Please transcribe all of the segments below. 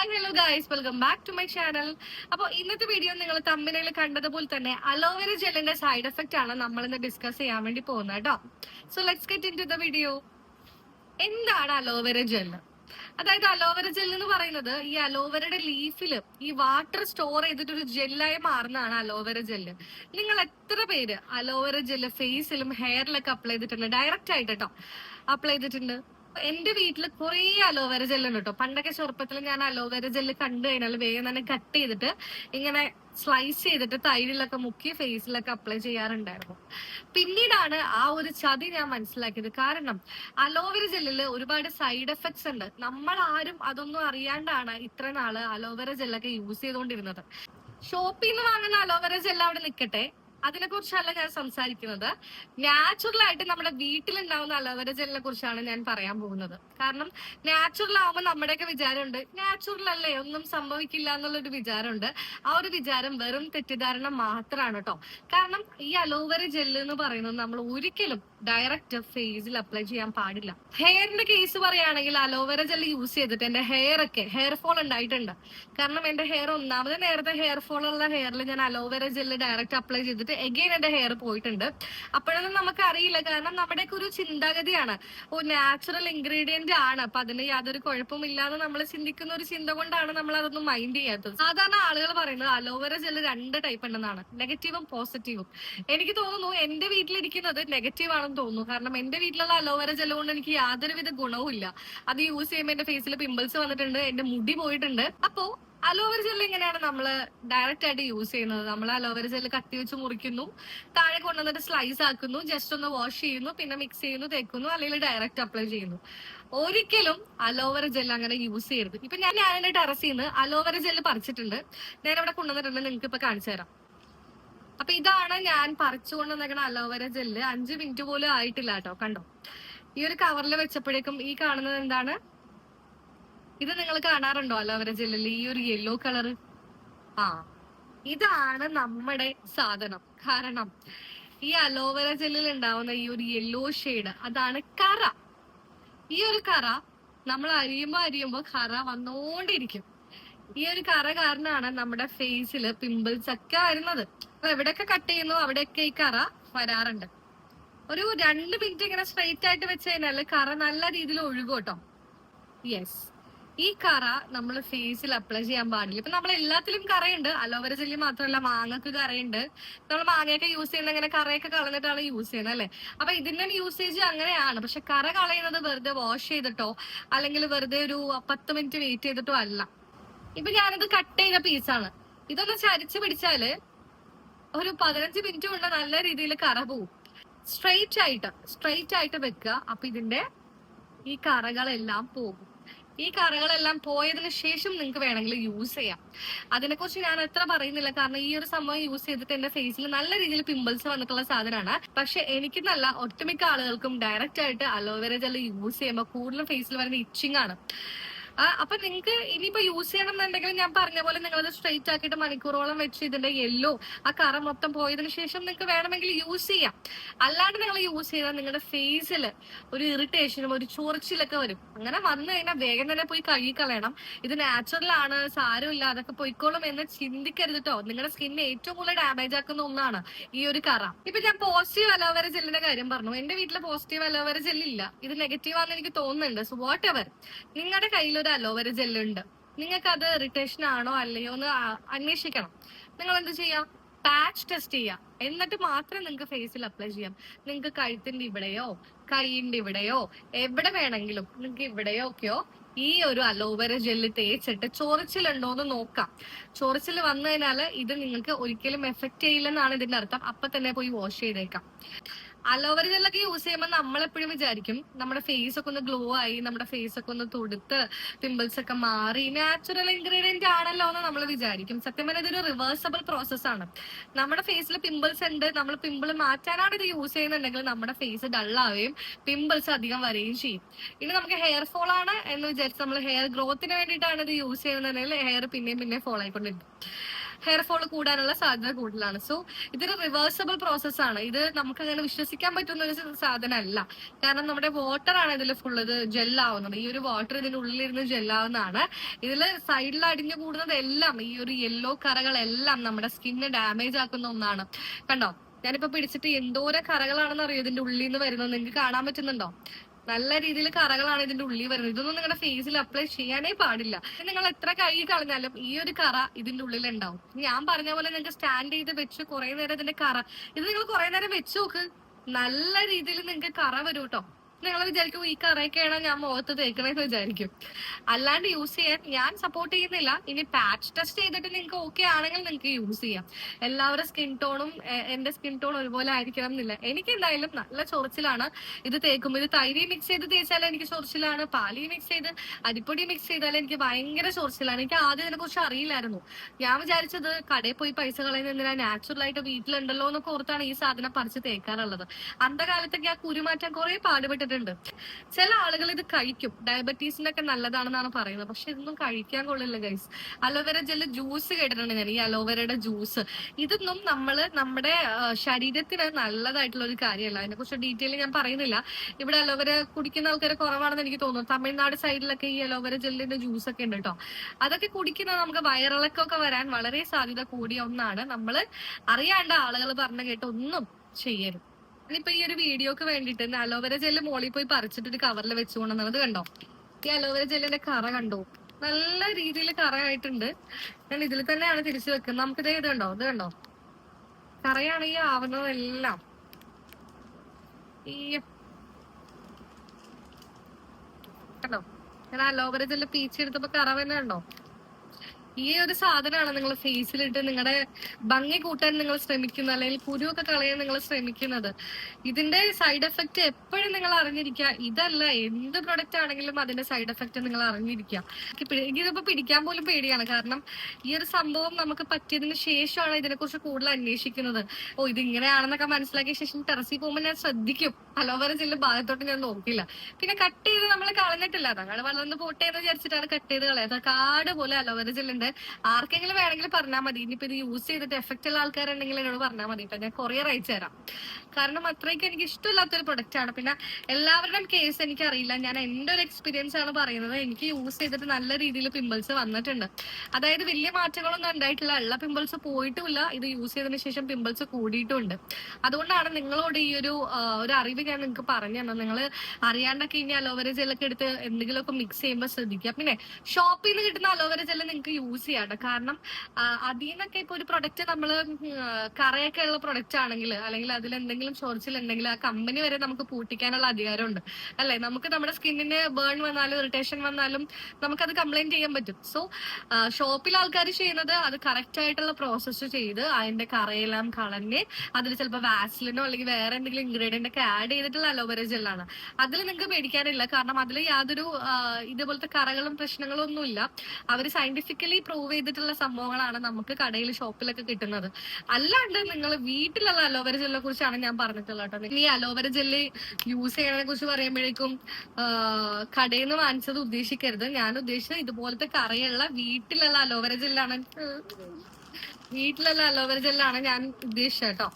Hi hello guys welcome back to my channel അപ്പോൾ ഇന്നത്തെ video നിങ്ങൾ തമ്മിലിൽ കണ്ടതുപോലെ തന്നെ അലോവേര ജെല്ലിന്റെ സൈഡ് എഫക്റ്റ് ആണ് നമ്മൾ ഇന്ന് ഡിസ്കസ് ചെയ്യാൻ വേണ്ടി പോകുന്നത് കേട്ടോ. So let's get into the video എന്താണ് അലോവേര ജെല്ല്? അതായത് അലോവേര ജെൽ എന്ന് പറയുന്നത് ഈ അലോവേരയുടെ ലീഫിൽ ഈ വാട്ടർ സ്റ്റോർ ചെയ്തിട്ട് ഒരു ജെല്ലായി മാറുന്നതാണ് അലോവേര ജെല്ല്. നിങ്ങൾ എത്ര പേര് അലോവേര ജെല്ല് ഫേസിലും ഹെയറിലൊക്കെ അപ്ലൈ ചെയ്തിട്ടുണ്ട്? ഡയറക്റ്റ് ആയിട്ട് കേട്ടോ. അപ്ലൈ ചെയ്തിട്ടുണ്ട്. എന്റെ വീട്ടിൽ കുറേ അലോവേര ജെല്ലുണ്ട് കേട്ടോ പണ്ടൊക്കെ ചെറുപ്പത്തിൽ ഞാൻ അലോവേര ജെല്ല് കണ്ടു കഴിഞ്ഞാൽ വേഗം തന്നെ കട്ട് ചെയ്തിട്ട് ഇങ്ങനെ സ്ലൈസ് ചെയ്തിട്ട് തൈരിലൊക്കെ മുക്കി ഫേസിലൊക്കെ അപ്ലൈ ചെയ്യാറുണ്ടായിരുന്നു. പിന്നീടാണ് ആ ഒരു ചതി ഞാൻ മനസ്സിലാക്കിയത്. കാരണം അലോവേര ജെല്ലിൽ ഒരുപാട് സൈഡ് എഫക്ട്സ് ഉണ്ട്. നമ്മൾ ആരും അതൊന്നും അറിയാണ്ടാണ് ഇത്ര നാൾ അലോവേര ജെല്ലൊക്കെ യൂസ് ചെയ്തുകൊണ്ടിരുന്നത് ഷോപ്പിൽ നിന്ന് വാങ്ങുന്ന അലോവേര ജെല്ല് അവിടെ നിൽക്കട്ടെ അതിനെ കുറിച്ചല്ല ഞാൻ സംസാരിക്കുന്നത്. നാച്ചുറൽ ആയിട്ട് നമ്മുടെ വീട്ടിലുണ്ടാവുന്ന അലോവേര ജെല്ലിനെ കുറിച്ചാണ് ഞാൻ പറയാൻ പോകുന്നത്. കാരണം നാച്ചുറൽ ആവുമ്പോൾ നമ്മുടെയൊക്കെ വിചാരമുണ്ട്. നാച്ചുറൽ അല്ലേ? ഒന്നും സംഭവിക്കില്ല എന്നുള്ളൊരു വിചാരമുണ്ട്. ആ ഒരു വിചാരം വെറും തെറ്റിദ്ധാരണ മാത്രമാണ് കേട്ടോ. കാരണം ഈ അലോവേര ജെല്ല് എന്ന് പറയുന്നത് നമ്മൾ ഒരിക്കലും ഡയറക്റ്റ് ഫേസിൽ അപ്ലൈ ചെയ്യാൻ പാടില്ല. ഹെയറിന്റെ കേസ് പറയുകയാണെങ്കിൽ അലോവേറ ജെല്ല് യൂസ് ചെയ്തിട്ട് എന്റെ ഹെയർ ഒക്കെ ഹെയർ ഫോൾ ഉണ്ടായിട്ടുണ്ട്. കാരണം എന്റെ ഹെയർ ഒന്നാമത് നേരത്തെ ഹെയർ ഫോൾ ഉള്ള ഹെയറിൽ ഞാൻ aloe vera gel direct apply ചെയ്തിട്ട് എഗെയിൻ എന്റെ ഹെയർ പോയിട്ടുണ്ട്. അപ്പോഴൊന്നും നമുക്ക് അറിയില്ല കാരണം നമ്മുടെയൊക്കെ ഒരു ചിന്താഗതിയാണ്. ഓ നാച്ചുറൽ ഇൻഗ്രീഡിയന്റ് ആണ്. അപ്പൊ അതിന് യാതൊരു കുഴപ്പമില്ല എന്ന് നമ്മൾ ചിന്തിക്കുന്ന ഒരു ചിന്ത കൊണ്ടാണ് നമ്മൾ അതൊന്നും മൈൻഡ് ചെയ്യാത്തത്. സാധാരണ ആളുകൾ പറയുന്നത് അലോവേറ ജെല്ല് രണ്ട് ടൈപ്പ് ഉണ്ടെന്നാണ്. നെഗറ്റീവും പോസിറ്റീവും എനിക്ക് തോന്നുന്നു എന്റെ വീട്ടിലിരിക്കുന്നത് നെഗറ്റീവ് ആണെന്ന് തോന്നുന്നു. കാരണം എന്റെ വീട്ടിലുള്ള അലോവേര ജെല്ല കൊണ്ട് എനിക്ക് യാതൊരുവിധ ഗുണവും ഇല്ല അത് യൂസ് ചെയ്യുമ്പോൾ എന്റെ ഫേസിൽ പിമ്പിൾസ് വന്നിട്ടുണ്ട് എന്റെ മുടി പോയിട്ടുണ്ട്. അപ്പോ അലോവേര ജെല്ല് എങ്ങനെയാണ് നമ്മൾ ഡയറക്റ്റ് ആയിട്ട് യൂസ് ചെയ്യുന്നത്? നമ്മൾ അലോവേര ജെല്ല് കത്തി വെച്ച് മുറിക്കുന്നു താഴെ കൊണ്ടുവന്നിട്ട് സ്ലൈസ് ആക്കുന്നു ജസ്റ്റ് ഒന്ന് വാഷ് ചെയ്യുന്നു പിന്നെ മിക്സ് ചെയ്യുന്നു തേക്കുന്നു അല്ലെങ്കിൽ ഡയറക്റ്റ് അപ്ലൈ ചെയ്യുന്നു. ഒരിക്കലും അലോവേര ജെല്ല് അങ്ങനെ യൂസ് ചെയ്യരുത്. ഇപ്പൊ ഞാൻ ഞാൻ എന്റെ അലോവേര ജെല്ല് പറിച്ചിട്ടുണ്ട്. ഞാൻ ഇവിടെ കൊണ്ടുവന്നിട്ടുണ്ട് നിങ്ങൾക്ക് ഇപ്പൊ കാണിച്ചു തരാം അപ്പൊ ഇതാണ് ഞാൻ പറിച്ചു നിൽക്കുന്ന അലോവേര ജെല്ല്. അഞ്ച് മിനിറ്റ് പോലും ആയിട്ടില്ല കേട്ടോ കണ്ടോ? ഈ ഒരു കവറിൽ വെച്ചപ്പോഴേക്കും ഈ കാണുന്നത് എന്താണ്? ഇത് നിങ്ങൾ കാണാറുണ്ടോ അലോവേര ജെല്ലിൽ ഈ ഒരു യെല്ലോ കളർ ആ. ഇതാണ് നമ്മുടെ സാധനം. കാരണം ഈ അലോവേര ജെല്ലിൽ ഉണ്ടാവുന്ന ഈ ഒരു യെല്ലോ ഷെയ്ഡ് അതാണ് കറ. ഈ ഒരു കറ നമ്മൾ അരിയുമ്പോ അരിയുമ്പോ കറ വന്നോണ്ടിരിക്കും. ഈ ഒരു കറ കാരണമാണ് നമ്മുടെ ഫേസിൽ പിമ്പിൾസ് ഒക്കെ വരുന്നത്. അപ്പൊ എവിടെയൊക്കെ കട്ട് ചെയ്യുന്നു അവിടെയൊക്കെ ഈ കറ വരാറുണ്ട്. ഒരു രണ്ട് മിനിറ്റ് ഇങ്ങനെ സ്ട്രെയിറ്റ് ആയിട്ട് വെച്ച് കഴിഞ്ഞാൽ കറ നല്ല രീതിയിൽ ഒഴുകും കേട്ടോ. യെസ് ഈ കറ നമ്മൾ ഫേസിൽ അപ്ലൈ ചെയ്യാൻ പാടില്ല. ഇപ്പൊ നമ്മൾ എല്ലാത്തിലും കറയുണ്ട്. അലോവേര ജെല്ലി മാത്രമല്ല മാങ്ങക്ക് കറയുണ്ട്. നമ്മൾ മാങ്ങയൊക്കെ യൂസ് ചെയ്യുന്ന ഇങ്ങനെ കറയൊക്കെ കളഞ്ഞിട്ടാണ് യൂസ് ചെയ്യുന്നത് അല്ലെ? അപ്പൊ ഇതിന്റെ യൂസേജ് അങ്ങനെയാണ്. പക്ഷെ കറ കളയുന്നത് വെറുതെ വാഷ് ചെയ്തിട്ടോ അല്ലെങ്കിൽ വെറുതെ ഒരു പത്ത് മിനിറ്റ് വെയിറ്റ് ചെയ്തിട്ടോ അല്ല. ഇപ്പൊ ഞാനത് കട്ട് ചെയ്ത പീസാണ് ഇതൊന്ന് ചരിച്ചു പിടിച്ചാൽ ഒരു പതിനഞ്ച് മിനിറ്റ് കൊണ്ട് നല്ല രീതിയിൽ കറ പോവും. സ്ട്രെയിറ്റ് ആയിട്ട് സ്ട്രൈറ്റ് ആയിട്ട് വെക്കുക. അപ്പൊ ഇതിന്റെ ഈ കറകളെല്ലാം പോകും. ഈ കറകളെല്ലാം പോയതിന് ശേഷം നിങ്ങൾക്ക് വേണമെങ്കിൽ യൂസ് ചെയ്യാം. അതിനെക്കുറിച്ച് ഞാൻ എത്ര പറയുന്നില്ല. കാരണം ഈ ഒരു സംഭവം യൂസ് ചെയ്തിട്ട് എന്റെ ഫേസിൽ നല്ല രീതിയിൽ പിമ്പിൾസ് വന്നിട്ടുള്ള സാധനമാണ്. പക്ഷെ എനിക്ക് നല്ല ഒട്ടുമിക്ക ആളുകൾക്കും ഡയറക്റ്റ് ആയിട്ട് അലോവേര ജെൽ യൂസ് ചെയ്യുമ്പോൾ കൂടുതലും ഫേസിൽ വരുന്ന ഇച്ചിങ് ആണ്. അപ്പൊ നിങ്ങൾക്ക് ഇനിയിപ്പോ യൂസ് ചെയ്യണം എന്നുണ്ടെങ്കിൽ ഞാൻ പറഞ്ഞ പോലെ നിങ്ങൾ അത് സ്ട്രെയിറ്റ് ആക്കിയിട്ട് മണിക്കൂറോളം വെച്ച് ഇതിന്റെ യെല്ലോ ആ കറ മൊത്തം പോയതിന് ശേഷം നിങ്ങൾക്ക് വേണമെങ്കിൽ യൂസ് ചെയ്യാം. അല്ലാണ്ട് നിങ്ങൾ യൂസ് ചെയ്താൽ നിങ്ങളുടെ ഫേസിൽ ഒരു ഇറിറ്റേഷനും ഒരു ചൊറിച്ചിലൊക്കെ വരും. അങ്ങനെ വന്നു കഴിഞ്ഞാൽ വേഗം തന്നെ പോയി കഴുകി കളയണം. ഇത് നാച്ചുറൽ ആണ് സാരമില്ല അതൊക്കെ പൊയ്ക്കോളും എന്ന് ചിന്തിക്കരുത് കേട്ടോ നിങ്ങളുടെ സ്കിന്നെ ഏറ്റവും കൂടുതൽ ഡാമേജ് ആക്കുന്ന ഒന്നാണ് ഈ ഒരു കറ. ഇപ്പൊ ഞാൻ പോസിറ്റീവ് അലോവേര ജെല്ലിന്റെ കാര്യം പറഞ്ഞു. എന്റെ വീട്ടിൽ പോസിറ്റീവ് അലോവേര ജെല്ലില്ല ഇത് നെഗറ്റീവ് ആണെന്ന് എനിക്ക് തോന്നുന്നുണ്ട്. സോ വാട്ട് എവർ നിങ്ങളുടെ കയ്യിൽ ഒരു അലോവേര ജെല്ലുണ്ട്. നിങ്ങൾക്ക് അത് ഇറിറ്റേഷൻ ആണോ അല്ലയോ എന്ന് അന്വേഷിക്കണം. നിങ്ങൾ എന്ത് ചെയ്യാം? പാച്ച് ടെസ്റ്റ് ചെയ്യാം. എന്നിട്ട് മാത്രം നിങ്ങൾക്ക് ഫേസിൽ അപ്ലൈ ചെയ്യാം. നിങ്ങൾക്ക് കഴുത്തിന്റെ ഇവിടെയോ കൈയിന്റെ ഇവിടെയോ എവിടെ വേണമെങ്കിലും നിങ്ങൾക്ക് ഇവിടെയോ ഒക്കെയോ ഈ ഒരു അലോവേര ജെല്ല് തേച്ചിട്ട് ചൊറിച്ചിലുണ്ടോ എന്ന് നോക്കാം. ചൊറിച്ചിൽ വന്നു കഴിഞ്ഞാൽ ഇത് നിങ്ങൾക്ക് ഒരിക്കലും എഫക്ട് ചെയ്യില്ലെന്നാണ് ഇതിന്റെ അർത്ഥം. അപ്പൊ തന്നെ പോയി വാഷ് ചെയ്തേക്കാം. അലോവേര ജെല്ലൊക്കെ യൂസ് ചെയ്യുമ്പോൾ നമ്മളെപ്പോഴും വിചാരിക്കും നമ്മുടെ ഫേസ് ഒക്കെ ഒന്ന് ഗ്ലോ ആയി നമ്മുടെ ഫേസ് ഒക്കെ ഒന്ന് തൊടുത്ത് പിമ്പിൾസ് ഒക്കെ മാറി നാച്ചുറൽ ഇൻഗ്രീഡിയന്റ് ആണല്ലോ എന്ന് നമ്മൾ വിചാരിക്കും. സത്യം പറഞ്ഞാൽ ഇതൊരു റിവേഴ്സബിൾ പ്രോസസ് ആണ്. നമ്മുടെ ഫേസിൽ പിമ്പിൾസ് ഉണ്ട് നമ്മൾ പിമ്പിൾ മാറ്റാനാണ് ഇത് യൂസ് ചെയ്യുന്നുണ്ടെങ്കിൽ നമ്മുടെ ഫേസ് ഡള്ളാവുകയും പിമ്പിൾസ് അധികം വരികയും ചെയ്യും. ഇനി നമുക്ക് ഹെയർ ഫോൾ ആണ് എന്ന് വിചാരിച്ച് നമ്മൾ ഹെയർ ഗ്രോത്തിന് വേണ്ടിയിട്ടാണ് ഇത് യൂസ് ചെയ്യുന്നുണ്ടെങ്കിൽ ഹെയർ പിന്നെയും പിന്നെയും ഫോൾ ആയിക്കൊണ്ടിരിക്കും. ഹെയർ ഫോൾ കൂടാനുള്ള സാധ്യത കൂടുതലാണ്. സോ ഇതൊരു റിവേഴ്സബിൾ പ്രോസസ് ആണ്. ഇത് നമുക്ക് അങ്ങനെ വിശ്വസിക്കാൻ പറ്റുന്ന ഒരു സാധനമല്ല. കാരണം നമ്മുടെ വാട്ടർ ആണ് ഇതിൽ ഫുള്ളത് ജെല്ലാവുന്നത് ഈ ഒരു വാട്ടർ ഇതിന് ഉള്ളിലിരുന്ന് ജെല്ലാവുന്നതാണ് ഇതിൽ സൈഡിൽ അടിഞ്ഞു കൂടുന്നത് എല്ലാം ഈ ഒരു യെല്ലോ കറകളെല്ലാം നമ്മുടെ സ്കിന്ന് ഡാമേജ് ആക്കുന്ന ഒന്നാണ്. കണ്ടോ? ഞാനിപ്പോ പിടിച്ചിട്ട് എന്തോരം കറകളാണെന്ന് അറിയോ ഇതിന്റെ ഉള്ളിൽ നിന്ന് വരുന്നത്? നിങ്ങൾക്ക് കാണാൻ പറ്റുന്നുണ്ടോ? നല്ല രീതിയിൽ കറകളാണ് ഇതിന്റെ ഉള്ളിൽ വരുന്നത്. ഇതൊന്നും നിങ്ങളുടെ ഫേസിൽ അപ്ലൈ ചെയ്യാനേ പാടില്ല. നിങ്ങൾ എത്ര കൈ കളഞ്ഞാലും ഈ ഒരു കറ ഇതിന്റെ ഉള്ളിൽ ഉണ്ടാവും. ഞാൻ പറഞ്ഞ പോലെ നിങ്ങൾക്ക് സ്റ്റാൻഡ് ചെയ്ത് വെച്ച് കുറെ നേരം ഇതിന്റെ കറ ഇത് നിങ്ങൾ കുറെ നേരം വെച്ച് നോക്ക്. നല്ല രീതിയിൽ നിങ്ങൾക്ക് കറ വരും കേട്ടോ നിങ്ങൾ വിചാരിക്കും ഈ കറയൊക്കെയാണ് ഞാൻ മുഖത്ത് തേക്കണേന്ന് വിചാരിക്കും. അല്ലാണ്ട് യൂസ് ചെയ്യാൻ ഞാൻ സപ്പോർട്ട് ചെയ്യുന്നില്ല. ഇനി പാച്ച് ടെസ്റ്റ് ചെയ്തിട്ട് നിങ്ങൾക്ക് ഓക്കെ ആണെങ്കിൽ നിങ്ങൾക്ക് യൂസ് ചെയ്യാം. എല്ലാവരുടെ സ്കിൻ ടോണും എന്റെ സ്കിൻ ടോൺ ഒരുപോലെ ആയിരിക്കണം എന്നില്ല. എനിക്ക് എന്തായാലും നല്ല ചൊറിച്ചിലാണ്. ഇത് തേക്കുമ്പോൾ ഇത് തൈരി മിക്സ് ചെയ്ത് തേച്ചാൽ എനിക്ക് ചൊറിച്ചിലാണ്. പാലി മിക്സ് ചെയ്ത് അരിപ്പൊടി മിക്സ് ചെയ്താൽ എനിക്ക് ഭയങ്കര ചൊറിച്ചിലാണ്. എനിക്ക് ആദ്യം ഇതിനെ കുറിച്ച് അറിയില്ലായിരുന്നു. ഞാൻ വിചാരിച്ചത് കടയിൽ പോയി പൈസ കളയുന്ന എന്തിനാ നാച്ചുറൽ ആയിട്ട് വീട്ടിലുണ്ടല്ലോ എന്നൊക്കെ ഓർത്താണ് ഈ സാധനം പറിച്ച് തേക്കാറുള്ളത്. അന്ധകാലത്തൊക്കെ ആ കുരുമാറ്റം കുറെ പാടുപെട്ടിട്ടുണ്ട് ചില ആളുകൾ ഇത് കഴിക്കും. ഡയബറ്റീസിനൊക്കെ നല്ലതാണെന്നാണ് പറയുന്നത്. പക്ഷെ ഇതൊന്നും കഴിക്കാൻ കൊള്ളില്ല ഗൈസ് അലോവേര ജെല്ല് ജ്യൂസ് കേട്ടിട്ടുണ്ട് ഞാൻ ഈ അലോവേരയുടെ ജ്യൂസ് ഇതൊന്നും നമ്മൾ നമ്മുടെ ശരീരത്തിന് നല്ലതായിട്ടുള്ള ഒരു കാര്യമല്ല. അതിനെ കുറിച്ച് ഡീറ്റെയിൽ ഞാൻ പറയുന്നില്ല. ഇവിടെ അലോവേര കുടിക്കുന്ന ആൾക്കാർ കുറവാണെന്ന് എനിക്ക് തോന്നുന്നു. തമിഴ്നാട് സൈഡിലൊക്കെ ഈ അലോവേര ജെല്ലിന്റെ ജ്യൂസ് ഒക്കെ ഉണ്ട് കേട്ടോ അതൊക്കെ കുടിക്കുന്നത് നമുക്ക് വയറിളക്കമൊക്കെ വരാൻ വളരെ സാധ്യത കൂടിയ ഒന്നാണ്. നമ്മൾ അറിയാണ്ട ആളുകൾ പറഞ്ഞു കേട്ട് ഒന്നും ചെയ്യരുത്. ഇനിയിപ്പോ ഈ ഒരു വീഡിയോക്ക് വേണ്ടിട്ട് അലോവേര ജെല്ല് മോളിൽ പോയി പറിച്ചിട്ട് ഒരു കവറിൽ വെച്ചുകൊണ്ടെന്നുള്ളത് കണ്ടോ? ഈ അലോവേര ജെല്ലിന്റെ കറ കണ്ടോ? നല്ല രീതിയിൽ കറയായിട്ടുണ്ട് ഞാൻ ഇതിൽ തന്നെയാണ് തിരിച്ചു വെക്കുന്നത്. നമുക്ക് ഇത് കണ്ടോ? ഇത് കണ്ടോ? കറയാണ് ഈ ആവുന്നതെല്ലാം ഈ കണ്ടോ? ഞാൻ അലോവേര ജെല്ല് പീച്ചെടുത്തപ്പോ കറ തന്നെ കണ്ടോ? ഈ ഒരു സാധനമാണ് നിങ്ങൾ ഫേസിലിട്ട് നിങ്ങളുടെ ഭംഗി കൂട്ടാൻ നിങ്ങൾ ശ്രമിക്കുന്നത് അല്ലെങ്കിൽ കുരുവൊക്കെ കളയാൻ നിങ്ങൾ ശ്രമിക്കുന്നത്. ഇതിന്റെ സൈഡ് എഫക്റ്റ് എപ്പോഴും നിങ്ങൾ അറിഞ്ഞിരിക്കുക. ഇതല്ല എന്ത് പ്രൊഡക്റ്റ് ആണെങ്കിലും അതിന്റെ സൈഡ് എഫക്റ്റ് നിങ്ങൾ അറിഞ്ഞിരിക്കുക. എനിക്കിതിപ്പോ പിടിക്കാൻ പോലും പേടിയാണ്. കാരണം ഈ ഒരു സംഭവം നമുക്ക് പറ്റിയതിന് ശേഷമാണ് ഇതിനെക്കുറിച്ച് കൂടുതൽ അന്വേഷിക്കുന്നത്. ഓ ഇത് ഇങ്ങനെയാണെന്നൊക്കെ മനസ്സിലാക്കിയ ശേഷം ടെറസിൽ പോകുമ്പോൾ ഞാൻ ശ്രദ്ധിക്കും. അലോവേര ചില ഭാഗത്തോട്ട് ഞാൻ നോക്കില്ല. പിന്നെ കട്ട് ചെയ്ത് നമ്മൾ കളഞ്ഞിട്ടില്ല. തങ്ങൾ വളർന്ന് പോട്ടെ എന്ന് വിചാരിച്ചിട്ടാണ് കട്ട് ചെയ്ത് കളയത് കാട് പോലെ അലോവര ജെല്ലുണ്ട്. ആർക്കെങ്കിലും വേണമെങ്കിൽ പറഞ്ഞാൽ മതി. ഇനിയിപ്പോ ഇത് യൂസ് ചെയ്തിട്ട് എഫക്റ്റ് ഉള്ള ആൾക്കാരുണ്ടെങ്കിൽ എന്നോട് പറഞ്ഞാൽ മതി. കേട്ടോ ഞാൻ കൊറിയർ അയച്ചു തരാം. കാരണം അത്രയ്ക്ക് എനിക്ക് ഇഷ്ടമില്ലാത്തൊരു പ്രൊഡക്റ്റ് ആണ്. പിന്നെ എല്ലാവരുടെയും കേസ് എനിക്ക് അറിയില്ല ഞാൻ എന്റെ ഒരു എക്സ്പീരിയൻസ് ആണ് പറയുന്നത്. എനിക്ക് യൂസ് ചെയ്തിട്ട് നല്ല രീതിയിൽ പിമ്പിൾസ് വന്നിട്ടുണ്ട്. അതായത് വലിയ മാറ്റങ്ങളൊന്നും ഉണ്ടായിട്ടില്ല. ഉള്ള പിമ്പിൾസ് പോയിട്ടുമില്ല. ഇത് യൂസ് ചെയ്തതിനു ശേഷം പിമ്പിൾസ് കൂടിയിട്ടുണ്ട്. അതുകൊണ്ടാണ് നിങ്ങളോട് ഈ ഒരു ഒരു അറിവ് ഞാൻ നിങ്ങൾക്ക് പറഞ്ഞു തന്നത്. നിങ്ങൾ അറിയാണ്ടൊക്കെ ഇനി അലോവേര ജെല്ലൊക്കെ എടുത്ത് എന്തെങ്കിലുമൊക്കെ മിക്സ് ചെയ്യുമ്പോൾ ശ്രദ്ധിക്കുക. പിന്നെ ഷോപ്പിൽ നിന്ന് കിട്ടുന്ന അലോവേര ജെല്ല് നിങ്ങൾക്ക് യൂസ് ചെയ്യാണ്ട് കാരണം അതിൽ നിന്നൊക്കെ ഇപ്പൊ ഒരു പ്രൊഡക്റ്റ് നമ്മൾ കറയൊക്കെ ഉള്ള പ്രൊഡക്റ്റ് ആണെങ്കിൽ അല്ലെങ്കിൽ അതിൽ എന്തെങ്കിലും ചൊറിച്ചിലുണ്ടെങ്കിൽ ആ കമ്പനി വരെ നമുക്ക് പൂട്ടിക്കാനുള്ള അധികാരമുണ്ട്. അല്ലെ? നമുക്ക് നമ്മുടെ സ്കിന്നിന് ബേൺ വന്നാലും ഇറിറ്റേഷൻ വന്നാലും നമുക്കത് കംപ്ലൈന്റ് ചെയ്യാൻ പറ്റും. സോ ഷോപ്പിൽ ആൾക്കാർ ചെയ്യുന്നത് അത് കറക്റ്റ് ആയിട്ടുള്ള പ്രോസസ്സ് ചെയ്ത് അതിന്റെ കറയെല്ലാം കളഞ്ഞ് അതിൽ ചിലപ്പോൾ വാസ്ലിനോ അല്ലെങ്കിൽ വേറെ എന്തെങ്കിലും ഇൻഗ്രീഡിയന്റ് ഒക്കെ ആഡ് ചെയ്തിട്ടുള്ള അലോവേര ജെല്ലാണ് അതിൽ നിങ്ങൾക്ക് പേടിക്കാനില്ല. കാരണം അതിൽ യാതൊരു ഇതുപോലത്തെ കറകളും പ്രശ്നങ്ങളും ഒന്നുമില്ല. അവർ സയന്റിഫിക്കലി പ്രൂവ് ചെയ്തിട്ടുള്ള സംഭവങ്ങളാണ് നമുക്ക് കടയിൽ ഷോപ്പിലൊക്കെ കിട്ടുന്നത്. അല്ലാണ്ട് നിങ്ങൾ വീട്ടിലുള്ള അലോവേര ജെല്ലിനെ കുറിച്ചാണ് ഞാൻ പറഞ്ഞിട്ടുള്ളത് കേട്ടോ. ഈ അലോവേര ജെല്ല് യൂസ് ചെയ്യണതിനെ കുറിച്ച് പറയുമ്പോഴേക്കും കടയിൽ നിന്ന് വാങ്ങിച്ചത് ഉദ്ദേശിക്കരുത്. ഞാൻ ഉദ്ദേശിച്ചത് ഇതുപോലത്തെ കറിയുള്ള വീട്ടിലുള്ള അലോവേര ജെല്ലാണ്. വീട്ടിലുള്ള അലോവേര ജെല്ലാണ് ഞാൻ ഉദ്ദേശിച്ചത് കേട്ടോ.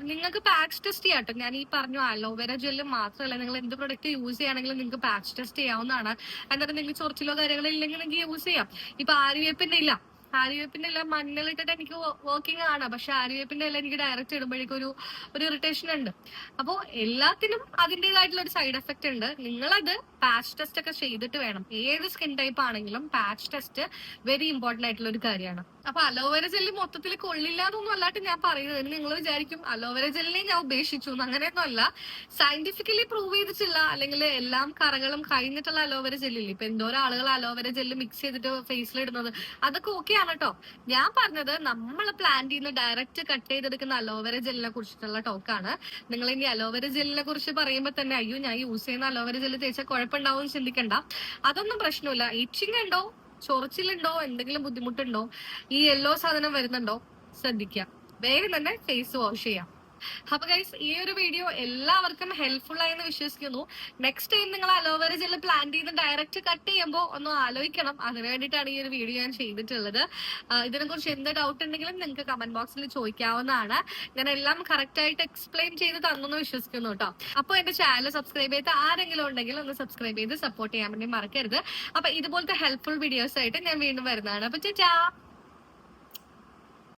നിങ്ങൾക്ക് പാച്ച് ടെസ്റ്റ് ചെയ്യാം കേട്ടോ ഞാൻ ഈ പറഞ്ഞു അലോവേര ജെല്ല് മാത്രമല്ല നിങ്ങൾ എന്ത് പ്രൊഡക്റ്റ് യൂസ് ചെയ്യുകയാണെങ്കിലും നിങ്ങൾക്ക് പാച്ച് ടെസ്റ്റ് ചെയ്യാവുന്നതാണ്. എന്നിട്ട് നിങ്ങൾക്ക് ചൊറിച്ചിലോ കാര്യങ്ങളോ ഇല്ലെങ്കിൽ നിങ്ങൾക്ക് യൂസ് ചെയ്യാം. ഇപ്പൊ ആര്യവേപ്പിന്റെ ഇല്ല ആര്യവേപ്പിന്റെ എല്ലാം മണ്ണിലിട്ടിട്ട് എനിക്ക് വർക്കിംഗ് ആണ്. പക്ഷെ ആര്യവേപ്പിന്റെ എല്ലാം എനിക്ക് ഡയറക്റ്റ് ഇടുമ്പോഴേക്കും ഒരു ഒരു ഇറിറ്റേഷൻ ഉണ്ട്. അപ്പോൾ എല്ലാത്തിനും അതിന്റെതായിട്ടുള്ള ഒരു സൈഡ് എഫക്റ്റ് ഉണ്ട്. നിങ്ങളത് പാച്ച് ടെസ്റ്റ് ഒക്കെ ചെയ്തിട്ട് വേണം. ഏത് സ്കിൻ ടൈപ്പ് ആണെങ്കിലും പാച്ച് ടെസ്റ്റ് വെരി ഇമ്പോർട്ടന്റ് ആയിട്ടുള്ള ഒരു കാര്യമാണ്. അപ്പൊ അലോവേര ജെല്ല് മൊത്തത്തിൽ കൊള്ളില്ല എന്നൊന്നും അല്ലാട്ട് ഞാൻ പറയുന്നത് നിങ്ങൾ വിചാരിക്കും അലോവേര ജെല്ലിനെ ഞാൻ ഉപേക്ഷിച്ചു. അങ്ങനെയൊന്നും അല്ല. സയന്റിഫിക്കലി പ്രൂവ് ചെയ്തിട്ടില്ല അല്ലെങ്കിൽ എല്ലാം കറകളും കഴിഞ്ഞിട്ടുള്ള അലോവേര ജെല്ലില്ല ഇപ്പൊ എന്തോരം ആളുകൾ അലോവേര ജെല്ല് മിക്സ് ചെയ്തിട്ട് ഫേസിൽ ഇടുന്നത്? അതൊക്കെ ഓക്കെ ആണ് കേട്ടോ ഞാൻ പറഞ്ഞത് നമ്മൾ പ്ലാൻ ചെയ്യുന്ന ഡയറക്റ്റ് കട്ട് ചെയ്തെടുക്കുന്ന അലോവേര ജെല്ലിനെ കുറിച്ചിട്ടുള്ള ടോക്കാണ് നിങ്ങൾ ഇനി അലോവേര ജെല്ലിനെ കുറിച്ച് പറയുമ്പോൾ തന്നെ അയ്യോ ഞാൻ യൂസ് ചെയ്യുന്ന അലോവേര ജെല്ല് തേച്ചാൽ കുഴപ്പമുണ്ടാവും ചിന്തിക്കണ്ട. അതൊന്നും പ്രശ്നമില്ല. ഇച്ചിങ് ഉണ്ടോ? ചൊറിച്ചിലുണ്ടോ? എന്തെങ്കിലും ബുദ്ധിമുട്ടുണ്ടോ? ഈ യെല്ലോ സാധനം വരുന്നുണ്ടോ? ശ്രദ്ധിക്കുക വേഗം തന്നെ ഫേസ് വാഷ് ചെയ്യാം. അപ്പൊ ഗൈസ് ഈ ഒരു വീഡിയോ എല്ലാവർക്കും ഹെൽപ്ഫുൾ ആയെന്ന് വിശ്വസിക്കുന്നു. നെക്സ്റ്റ് ടൈം നിങ്ങൾ അലോവേര ജെല്ല് പ്ലാൻ ചെയ്ത് ഡയറക്റ്റ് കട്ട് ചെയ്യുമ്പോൾ ഒന്ന് ആലോചിക്കണം. അതിന് വേണ്ടിയിട്ടാണ് ഈ ഒരു വീഡിയോ ഞാൻ ചെയ്തിട്ടുള്ളത്. ഇതിനെ കുറിച്ച് എന്ത് ഡൗട്ട് ഉണ്ടെങ്കിലും നിങ്ങൾക്ക് കമന്റ് ബോക്സിൽ ചോദിക്കാവുന്നതാണ്. ഞാൻ എല്ലാം കറക്റ്റ് ആയിട്ട് എക്സ്പ്ലെയിൻ ചെയ്ത് തന്നു വിശ്വസിക്കുന്നു കേട്ടോ. അപ്പോൾ എന്റെ ചാനൽ സബ്സ്ക്രൈബ് ചെയ്ത് ആരെങ്കിലും ഉണ്ടെങ്കിൽ ഒന്ന് സബ്സ്ക്രൈബ് ചെയ്ത് സപ്പോർട്ട് ചെയ്യാൻ വേണ്ടി മറക്കരുത്. അപ്പൊ ഇതുപോലത്തെ ഹെൽപ്ഫുൾ വീഡിയോസ് ആയിട്ട് ഞാൻ വീണ്ടും വരുന്നതാണ്. അപ്പൊ ചാ